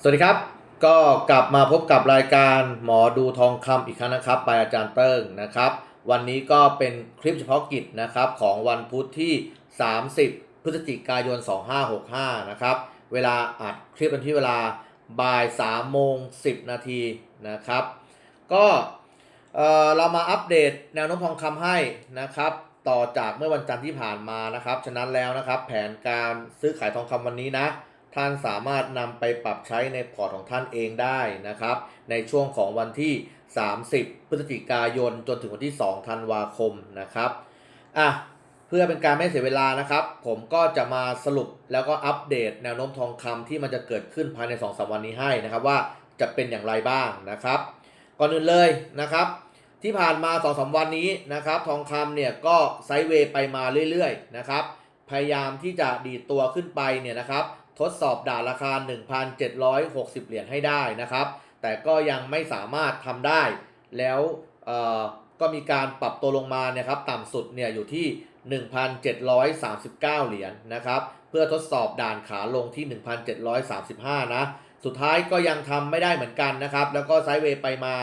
สวัสดีครับ ก็กลับมาพบกับรายการหมอดูทองคำอีกครั้งนะครับไปอาจารย์เติ้งนะครับ วันนี้ก็เป็นคลิปเฉพาะกิจนะครับของวันพุธที่ 30 พฤศจิกายน 2565 นะครับ เวลาอัดคลิปเป็นที่เวลาบ่าย3โมง 10 นาทีนะครับ ก็เออเรามาอัปเดตแนวโน้มทองคำให้นะครับ ต่อจากเมื่อวันจันทร์ที่ผ่านมานะครับ ฉะนั้นแล้วนะครับ แผนการซื้อขายทองคำวันนี้นะ ท่านสามารถนำไปปรับใช้ในพอร์ตของท่านเองได้นะครับ ในช่วงของวันที่ 30 พฤศจิกายน จนถึงวันที่ 2 ธันวาคมนะครับอะเพื่อเป็นการไม่เสียเวลานะครับ ผมก็จะมาสรุปแล้วก็อัปเดตแนวโน้มทองคำที่มันจะเกิดขึ้นภายใน 2-3วันนี้ให้นะครับว่าจะเป็นอย่างไรบ้างนะครับ ก่อนอื่นเลยนะครับ ที่ผ่านมา 2-3 วันนี้นะครับ ทองคำเนี่ยก็ไซด์เวย์ไปมาเรื่อยๆนะครับพยายามที่จะดีดตัวขึ้นไปเนี่ยนะครับ ทดสอบด่านราคา 1,760 เหรียญให้ได้นะครับ แต่ก็ยังไม่สามารถทำได้ แล้วก็มีการปรับตัวลงมาเนี่ยครับต่ำสุดเนี่ยอยู่ที่ 1,739 เหรียญนะครับ เพื่อทดสอบด่านขาลงที่ 1,735 นะ สุดท้ายก็ยังทำไม่ได้เหมือนกันนะครับ แล้วก็ไซด์เวย์ไปมา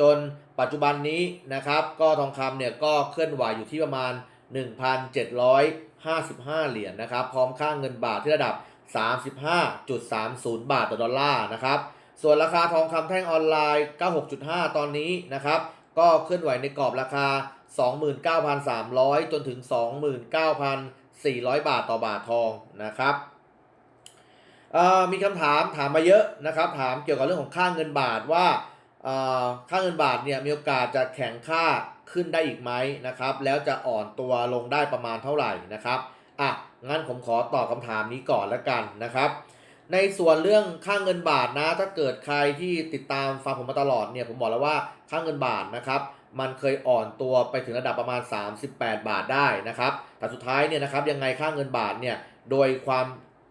จนปัจจุบันนี้นะครับ ก็ทองคำเนี่ยก็เคลื่อนไหวอยู่ที่ประมาณ 1,755 เหรียญนะครับ พร้อมค่าเงินบาทที่ระดับ 35.30 บาทต่อดอลลาร์นะครับ ส่วนราคาทองคำแท่งออนไลน์ 96.5 ตอนนี้นะครับ ก็เคลื่อนไหวในกรอบราคา 29,300 จนถึง 29,400 บาทต่อบาททองนะครับมีคำถามถามมาเยอะนะครับ ถามเกี่ยวกับเรื่องของค่าเงินบาทว่าค่าเงินบาทเนี่ยมีโอกาสจะแข็งค่าขึ้นได้อีกไหมนะครับ แล้วจะอ่อนตัวลงได้ประมาณเท่าไหร่นะครับอะ งั้นผมขอตอบคำถามนี้ก่อนแล้วกันนะครับ ในส่วนเรื่องค่าเงินบาทนะ ถ้าเกิดใครที่ติดตามฟังผมมาตลอดเนี่ยผมบอกแล้วว่าค่าเงินบาทนะครับมันเคยอ่อนตัวไปถึงระดับประมาณ 38 บาทได้นะครับ แต่สุดท้ายเนี่ยนะครับยังไงค่าเงินบาทเนี่ยโดยความ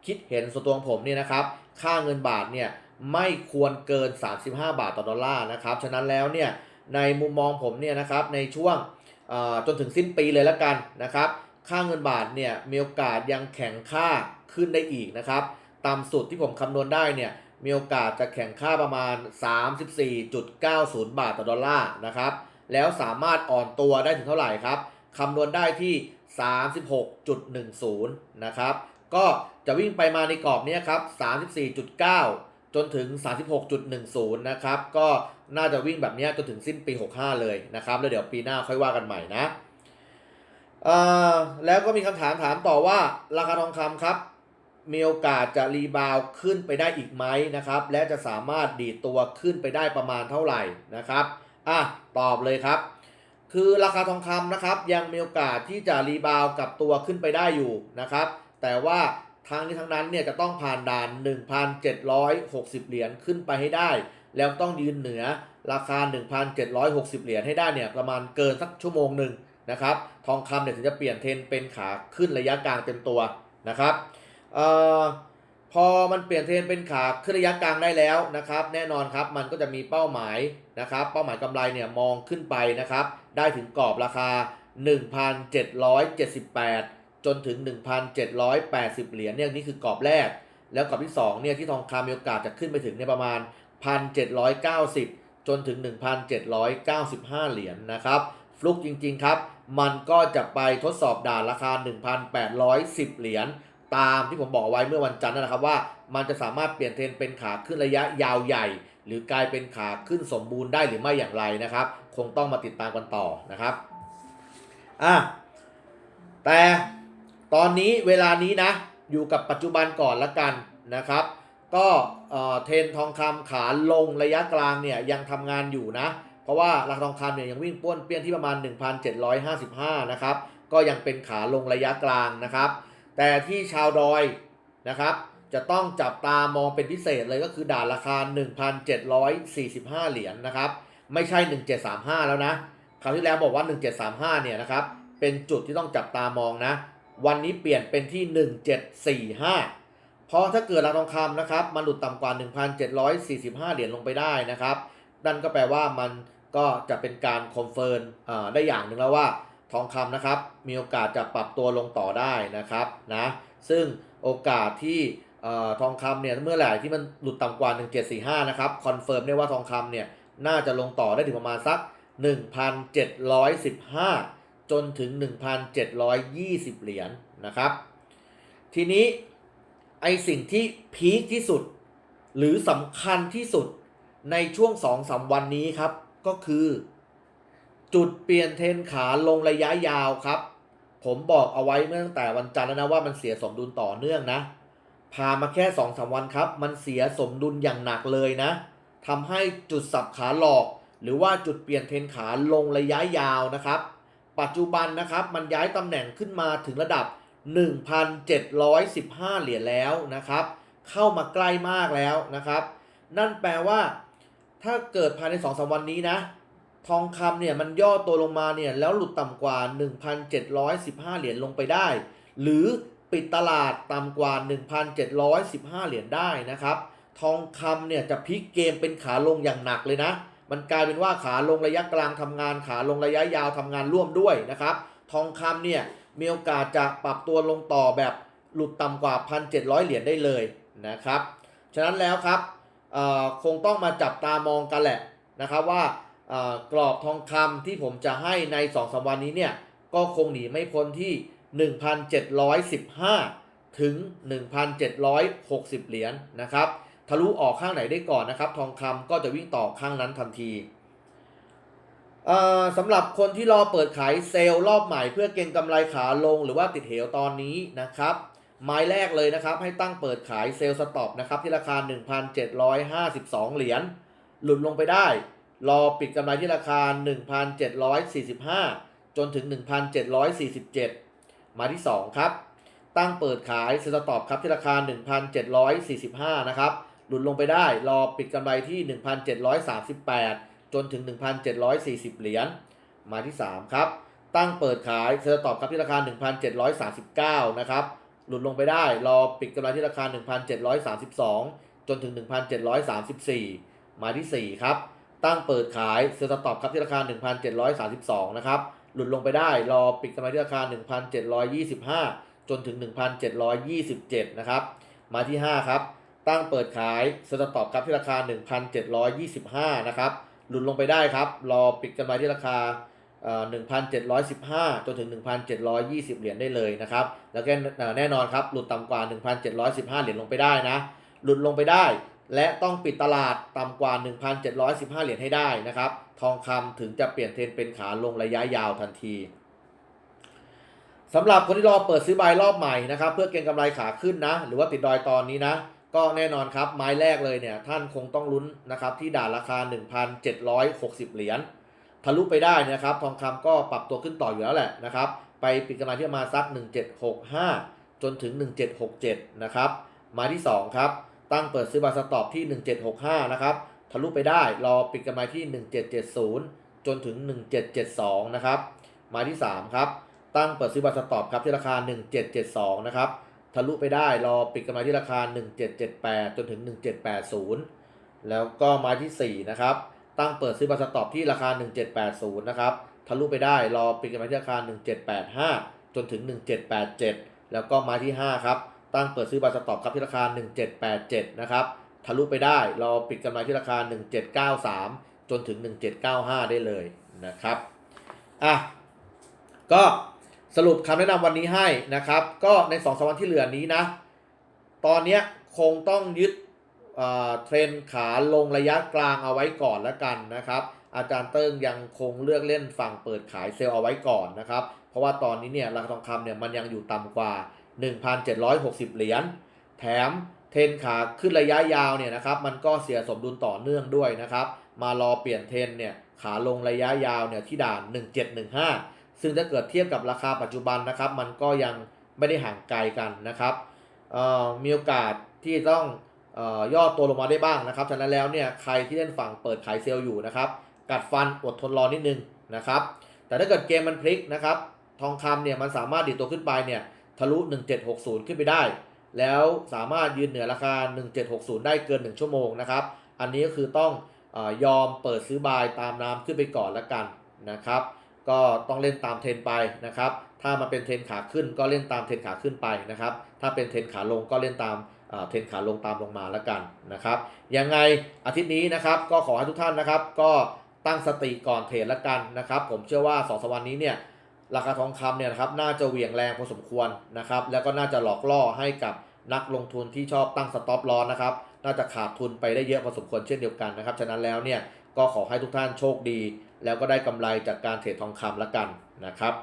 คิดเห็นส่วนตัวของผมเนี่ยนะครับค่าเงินบาทเนี่ยไม่ควรเกิน 35 บาทต่อดอลลาร์นะครับ ฉะนั้นแล้วเนี่ยในมุมมองผมเนี่ยนะครับในช่วงเอ่อจนถึงสิ้นปีเลยแล้วกันนะครับ ค่าเงินบาทเนี่ยมีโอกาสยังแข็งค่าขึ้นได้อีกนะครับต่ำสุดที่ผมคำนวณได้เนี่ยมีโอกาสจะแข่งค่าประมาณ 34.90 บาทต่อดอลลาร์นะครับ แล้วสามารถอ่อนตัวได้ถึงเท่าไหร่ครับคำนวณได้ที่ 36.10 นะครับ ก็จะวิ่งไปมาในกรอบนี้ครับ 34.9 จนถึง 36.10 นะครับ ก็น่าจะวิ่งแบบนี้จนถึงสิ้นปี 65 เลยนะครับ แล้วเดี๋ยวปีหน้าค่อยว่ากันใหม่นะ เอ่อแล้วก็มีคำถามถามต่อว่าราคาทองคำครับ มีโอกาสจะรีบาวขึ้นไปได้อีกไหมนะครับ และจะสามารถดีดตัวขึ้นไปได้ประมาณเท่าไหร่นะครับอะตอบเลยครับ คือราคาทองคำนะครับยังมีโอกาสที่จะรีบาวกับตัวขึ้นไปได้อยู่นะครับ แต่ว่าทางนี้ทั้งนั้นเนี่ยจะต้องผ่านด่าน 1,760 เหรียญขึ้นไปให้ได้ แล้วต้องยืนเหนือราคา 1,760 เหรียญให้ได้เนี่ยประมาณเกินสักชั่วโมงหนึ่งนะครับ ทองคำเนี่ยถึงจะเปลี่ยนเทรนเป็นขาขึ้นระยะกลางเต็มตัวนะครับออพอมันเปลี่ยนเทรนเป็นขาขึ้นระยะกลางได้แล้วนะครับ แน่นอนครับมันก็จะมีเป้าหมายนะครับ เป้าหมายกำไรเนี่ยมองขึ้นไปนะครับ ได้ถึงกรอบราคา 1,778 จนถึง 1,780 เหรียญเนี่ยนี่คือกรอบแรก แล้วกรอบที่2เนี่ยที่ทองคำมีโอกาสจะขึ้นไปถึงเนี่ยประมาณ 1,790 จนถึง 1,795 เหรียญนะครับ ฟลุกจริง ๆ ครับ มันก็จะไปทดสอบด่านราคา 1,810 เหรียญตามที่ผมบอกไว้เมื่อวันจันทร์นะครับว่า มันจะสามารถเปลี่ยนเทรนเป็นขาขึ้นระยะยาวใหญ่ หรือกลายเป็นขาขึ้นสมบูรณ์ได้หรือไม่อย่างไรนะครับ คงต้องมาติดตามกันต่อนะครับอะแต่ตอนนี้เวลานี้นะ อยู่กับปัจจุบันก่อนละกันนะครับ ก็เออเทรนทองคำขาลงระยะกลางเนี่ยยังทำงานอยู่นะ เพราะว่าราคาทองคำเนี่ยยังวิ่งป้วนเปี้ยนที่ประมาณ 1,755 นะครับ ก็ยังเป็นขาลงระยะกลางนะครับ แต่ที่ชาวดอยนะครับ จะต้องจับตามองเป็นพิเศษเลยก็คือด่านราคา 1,745 เหรียญนะครับ ไม่ใช่ 1735 แล้วนะ คราวที่แล้วบอกว่า 1735 เนี่ยนะครับ เป็นจุดที่ต้องจับตามองนะ วันนี้เปลี่ยนเป็นที่ 1745 เพราะถ้าเกิดราคาทองคำนะครับ มันหลุดต่ำกว่า 1,745 เหรียญลงไปได้นะครับนั่นก็แปลว่ามัน ก็จะเป็นการคอนเฟิร์มได้อย่างหนึ่งแล้วว่าทองคำนะครับมีโอกาสจะปรับตัวลงต่อได้นะครับนะซึ่งโอกาสที่ทองคำเนี่ยเมื่อไหร่ที่มันหลุดต่ำกว่า 1745นะครับคอนเฟิร์มได้ว่าทองคำเนี่ยน่าจะลงต่อได้ถึงประมาณสัก 1,715 จนถึง 1,720 เหรียญนะครับ ทีนี้ไอสิ่งที่พีคที่สุด หรือสำคัญที่สุดในช่วง 2-3 วันนี้ครับ ก็คือ จุดเปลี่ยนเทนขาลงระยะยาวครับ ผมบอกเอาไว้เมื่อตั้งแต่วันจันทร์แล้วนะว่ามันเสียสมดุลต่อเนื่องนะผ่านมาแค่2อสวันครับ มันเสียสมดุลอย่างหนักเลยนะทำให้จุดสับขาหลอก หรือว่าจุดเปลี่ยนเทนขาลงระยะยาวนะครับ ปัจจุบันนะครับมันย้ายตำแหน่งขึ้นมาถึงระดับ 1,715 เหรียญแล้วนะครับ เข้ามาใกล้มากแล้วนะครับ นั่นแปลว่า ถ้าเกิดภายใน2องสวันนี้นะ ทองคำเนี่ยมันย่อตัวลงมาเนี่ยแล้วหลุดต่ำกว่า 1,715 เหรียญลงไปได้ หรือปิดตลาดต่ำกว่า 1,715 เหรียญได้นะครับ ทองคำเนี่ยจะพลิกเกมเป็นขาลงอย่างหนักเลยนะ มันกลายเป็นว่าขาลงระยะกลางทำงานขาลงระยะยาวทำงานร่วมด้วยนะครับ ทองคำเนี่ยมีโอกาสจะปรับตัวลงต่อแบบหลุดต่ำกว่า 1,700 เหรียญได้เลยนะครับ ฉะนั้นแล้วครับ คงต้องมาจับตามองกันแหละนะครับว่ากรอบทองคำที่ผมจะให้ใน2อสวันนี้เนี่ยก็คงหนีไม่พ้นที่ 1,715 ถึง 1,760 เหรียญนะครับทะลุออกข้างไหนได้ก่อนนะครับ ทองคำก็จะวิ่งต่อข้างนั้นทันทีสำหรับคนที่รอเปิดขายเซลล์รอบใหม่เพื่อเก็งกำไรขาลงหรือว่าติดเหวตอนนี้นะครับ ไม้แรกเลยนะครับ ให้ตั้งเปิดขายเซลล์สต็อปนะครับที่ราคา 1,752 เหรียญหลุดลงไปได้ รอปิดกำไรที่ราคา 1,745 จนถึง 1,747มาที่ 2 ครับ ตั้งเปิดขายเซลล์สต็อปครับที่ราคา 1,745 นะครับหลุดลงไปได้ รอปิดกำไรที่ 1,738 จนถึง 1,740 เหรียญมาที่ 3 ครับ ตั้งเปิดขายเซลล์สต็อปครับที่ราคา 1,739 นะครับ หลุดลงไปได้ รอปิดกำไรที่ราคา 1,732 จนถึง 1,734 มาที่ 4 ครับ ตั้งเปิดขายเซลล์สต็อปครับที่ราคา 1,732 นะครับ หลุดลงไปได้ รอปิดกำไรที่ราคา 1,725 จนถึง 1,727 นะครับ มาที่ 5 ครับ ตั้งเปิดขายเซลล์สต็อปครับที่ราคา 1,725 นะครับ หลุดลงไปได้ครับ รอปิดกำไรที่ราคาเอ่อ 1,715 จนถึง 1,720 เหรียญได้เลยนะครับ แล้วก็แน่นอนครับ หลุดต่ำกว่า 1,715 เหรียญลงไปได้นะ หลุดลงไปได้ และต้องปิดตลาดต่ำกว่า 1,715 เหรียญให้ได้นะครับ ทองคำถึงจะเปลี่ยนเทรนเป็นขาลงระยะยาวทันทีสำหรับคนที่รอเปิดซื้อบายรอบใหม่นะครับ เพื่อเก็งกำไรขาขึ้นนะ หรือว่าติดดอยตอนนี้นะ ก็แน่นอนครับไม้แรกเลยเนี่ยท่านคงต้องลุ้นนะครับที่ด่านราคา 1,760 เหรียญ ทะลุไปได้นะครับ ทองคำก็ปรับตัวขึ้นต่ออยู่แล้วแหละนะครับ ไปปิดกำไรที่มาสัก 1765 จนถึง 1767 นะครับ มาที่ 2 ครับ ตั้งเปิดซื้อบาสต็อปที่ 1765 นะครับ ทะลุไปได้ รอปิดกำไรที่ 1770 จนถึง 1772 นะครับ มาที่ 3 ครับ ตั้งเปิดซื้อบาสต็อปครับที่ราคา 1772 นะครับ ทะลุไปได้ รอปิดกำไรที่ราคา 1778 จนถึง 1780 แล้วก็มาที่ 4 นะครับ ตั้งเปิดซื้อบาสต็อปที่ราคา 1780 นะครับ ทะลุไปได้รอปิดกำไรที่ราคา 1785 จนถึง 1787 แล้วก็มาที่ 5 ครับ ตั้งเปิดซื้อบาสต็อปครับที่ราคา 1787 นะครับ ทะลุไปได้รอปิดกำไรที่ราคา 1793 จนถึง 1795 ได้เลยนะครับ อะ ก็สรุปคำแนะนำวันนี้ให้นะครับ ก็ใน2อสวันที่เหลือนี้นะ ตอนเนี้ยคงต้องยึด เทรนขาลงระยะกลางเอาไว้ก่อนแล้วกันนะครับ อาจารย์เติ้งยังคงเลือกเล่นฝั่งเปิดขายเซลล์เอาไว้ก่อนนะครับ เพราะว่าตอนนี้เนี่ยราคาทองคำเนี่ยมันยังอยู่ต่ำกว่า 1,760 เหรียญ แถมเทรนขาขึ้นระยะยาวเนี่ยนะครับมันก็เสียสมดุลต่อเนื่องด้วยนะครับ มารอเปลี่ยนเทรนเนี่ยขาลงระยะยาวเนี่ยที่ด่าน 1715 ซึ่งถ้าเกิดเทียบกับราคาปัจจุบันนะครับ มันก็ยังไม่ได้ห่างไกลกันนะครับมีโอกาสที่ต้อง ย่อตัวลงมาได้บ้างนะครับ ฉะนั้นแล้วเนี่ยใครที่เล่นฝั่งเปิดขายเซลล์อยู่นะครับ กัดฟันอดทนรอนิดนึงนะครับ แต่ถ้าเกิดเกมมันพลิกนะครับ ทองคำเนี่ยมันสามารถดีดตัวขึ้นไปเนี่ยทะลุ 1760 ขึ้นไปได้ แล้วสามารถยืนเหนือราคา 1760 ได้เกิน 1 ชั่วโมงนะครับ อันนี้ก็คือต้องอยอมเปิดซื้อบายตามน้ำขึ้นไปก่อนละกันนะครับ ก็ต้องเล่นตามเทรนไปนะครับ ถ้ามาเป็นเทรนขาขึ้นก็เล่นตามเทรนขาขึ้นไปนะครับ ถ้าเป็นเทรนขาลงก็เล่นตาม เทรนขาลงตามลงมาแล้วกันนะครับยังไงอาทิตย์นี้นะครับก็ขอให้ทุกท่านนะครับ ก็ตั้งสติก่อนเทรดแล้วกันนะครับ ผมเชื่อว่าสองสวันนี้เนี่ยราคาทองคำเนี่ยนะครับน่าจะเหวี่ยงแรงพอสมควรนะครับ แล้วก็น่าจะหลอกล่อให้กับนักลงทุนที่ชอบตั้งสต็อปลอนะครับ น่าจะขาดทุนไปได้เยอะพอสมควรเช่นเดียวกันนะครับ ฉะนั้นแล้วเนี่ยก็ขอให้ทุกท่านโชคดี แล้วก็ได้กำไรจากการเทรดทองคำแล้วกันนะครับ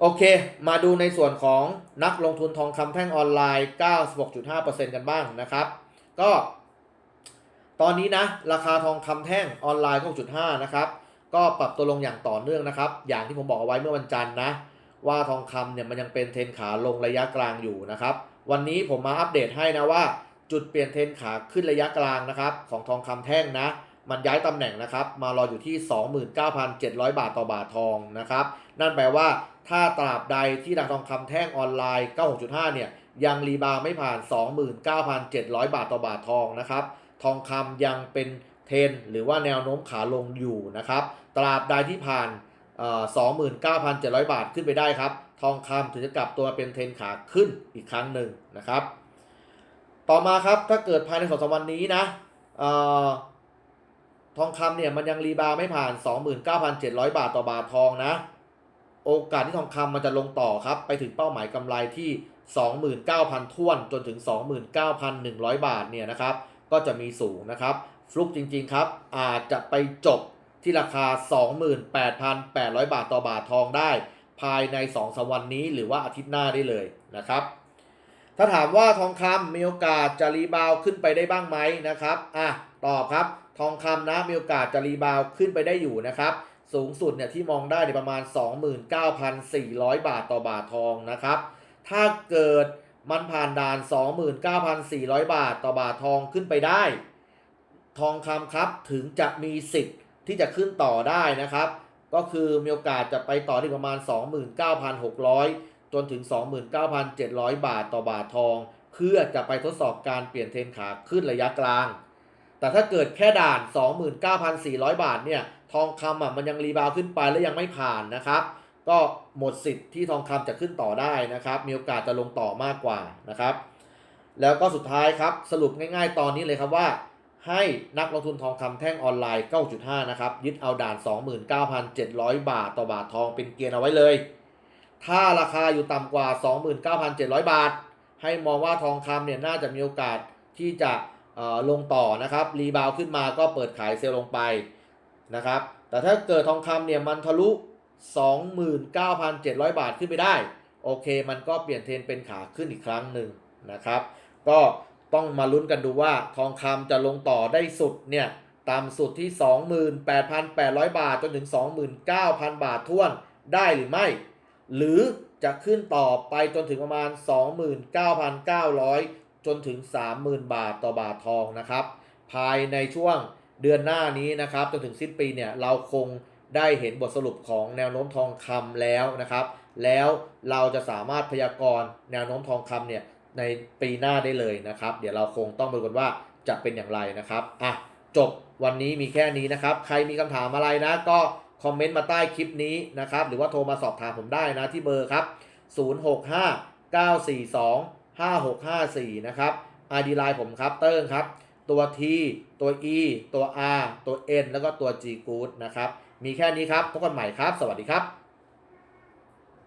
โอเค มาดูในส่วนของนักลงทุนทองคำแท่งออนไลน์ 96.5%กันบ้างนะครับ ก็ ตอนนี้นะ ราคาทองคำแท่งออนไลน์ 6.5 นะครับ ก็ปรับตัวลงอย่างต่อเนื่องนะครับ อย่างที่ผมบอกเอาไว้เมื่อวันจันทร์นะ ว่าทองคำเนี่ยมันยังเป็นเทรนขาลงระยะกลางอยู่นะครับ วันนี้ผมมาอัปเดตให้นะว่า จุดเปลี่ยนเทรนขาขึ้นระยะกลางนะครับ ของทองคำแท่งนะ มันย้ายตำแหน่งนะครับ มารออยู่ที่ 29,700 บาทต่อบาททองนะครับ นั่นแปลว่าถ้าตราบใดที่ราคาทองคำแท่งออนไลน์ 96.5 เนี่ย ยังรีบาวไม่ผ่าน 29,700 บาทต่อบาททองนะครับ ทองคำยังเป็นเทรนหรือว่าแนวโน้มขาลงอยู่นะครับ ตราบใดที่ผ่านเอ่อ29,700 บาทขึ้นไปได้ครับ ทองคำถึงจะกลับตัวเป็นเทรนขาขึ้นอีกครั้งหนึ่งนะครับ ต่อมาครับถ้าเกิดภายในสองสามวันนี้นะเอ่อ ทองคำเนี่ยมันยังรีบาวไม่ผ่าน 29,700 บาทต่อบาททองนะ โอกาสที่ทองคำมันจะลงต่อครับ ไปถึงเป้าหมายกำไรที่ 29,000ท้วนจนถึง 29,100 บาทเนี่ยนะครับ ก็จะมีสูงนะครับ ฟลุกจริง ๆ ครับ อาจจะไปจบที่ราคา 28,800 บาทต่อบาททองได้ ภายใน2สวันนี้หรือว่าอาทิตย์หน้าได้เลยนะครับถ้าถามว่าทองคำมีโอกาสจะรีบาวขึ้นไปได้บ้างไหมนะครับ อะ ตอบครับ ทองคำนะมีโอกาสจะรีบาวขึ้นไปได้อยู่นะครับ สูงสุดเนี่ยที่มองได้ในประมาณ 29,400 บาทต่อบาททองนะครับ ถ้าเกิดมันผ่านด่าน 29,400 บาทต่อบาททองขึ้นไปได้ ทองคำครับถึงจะมีสิทธิ์ที่จะขึ้นต่อได้นะครับ ก็คือมีโอกาสจะไปต่อที่ประมาณ 29,600 จนถึง 29,700 บาทต่อบาททอง เพื่อจะไปทดสอบการเปลี่ยนเทรนขาขึ้นระยะกลาง แต่ถ้าเกิดแค่ด่าน 29,400 บาทเนี่ยทองคำอะมันยังรีบาวขึ้นไปและยังไม่ผ่านนะครับ ก็หมดสิทธิ์ที่ทองคำจะขึ้นต่อได้นะครับ มีโอกาสจะลงต่อมากกว่านะครับ แล้วก็สุดท้ายครับสรุปง่ายๆ ตอนนี้เลยครับว่า ให้นักลงทุนทองคำแท่งออนไลน์ 9.5 นะครับ ยึดเอาด่าน 29,700 บาทต่อบาททองเป็นเกณฑ์เอาไว้เลย ถ้าราคาอยู่ต่ำกว่า 29,700 บาท ให้มองว่าทองคำเนี่ยน่าจะมีโอกาสที่จะ ลงต่อนะครับรีบาวขึ้นมาก็เปิดขายเซลล์ลงไปนะครับแต่ถ้าเกิดทองคำเนี่ยมันทะลุ 29,700 บาทขึ้นไปได้ โอเคมันก็เปลี่ยนเทรนเป็นขาขึ้นอีกครั้งหนึ่งนะครับ ก็ต้องมาลุ้นกันดูว่าทองคำจะลงต่อได้สุดเนี่ยต่ำสุดที่ 28,800 บาทจนถึง 29,000 บาทท้วนได้หรือไม่ หรือจะขึ้นต่อไปจนถึงประมาณ 29,900 จนถึง 30,000 บาทต่อบาททองนะครับ ภายในช่วงเดือนหน้านี้นะครับจนถึงสิ้นปีเนี่ยเราคงได้เห็นบทสรุปของแนวโน้มทองคำแล้วนะครับ แล้วเราจะสามารถพยากรณ์แนวโน้มทองคำเนี่ยในปีหน้าได้เลยนะครับ เดี๋ยวเราคงต้องมาดูกันว่าจะเป็นอย่างไรนะครับอะจบวันนี้มีแค่นี้นะครับ ใครมีคำถามอะไรนะก็คอมเมนต์มาใต้คลิปนี้นะครับ หรือว่าโทรมาสอบถามผมได้นะที่เบอร์ครับ 065 942 5654 นะครับ ID ไลน์ผมครับ เติ้งครับ ตัว T ตัว E ตัว R ตัว N แล้วก็ตัว G Good นะครับ มีแค่นี้ครับ พบกันใหม่ครับ สวัสดีครับ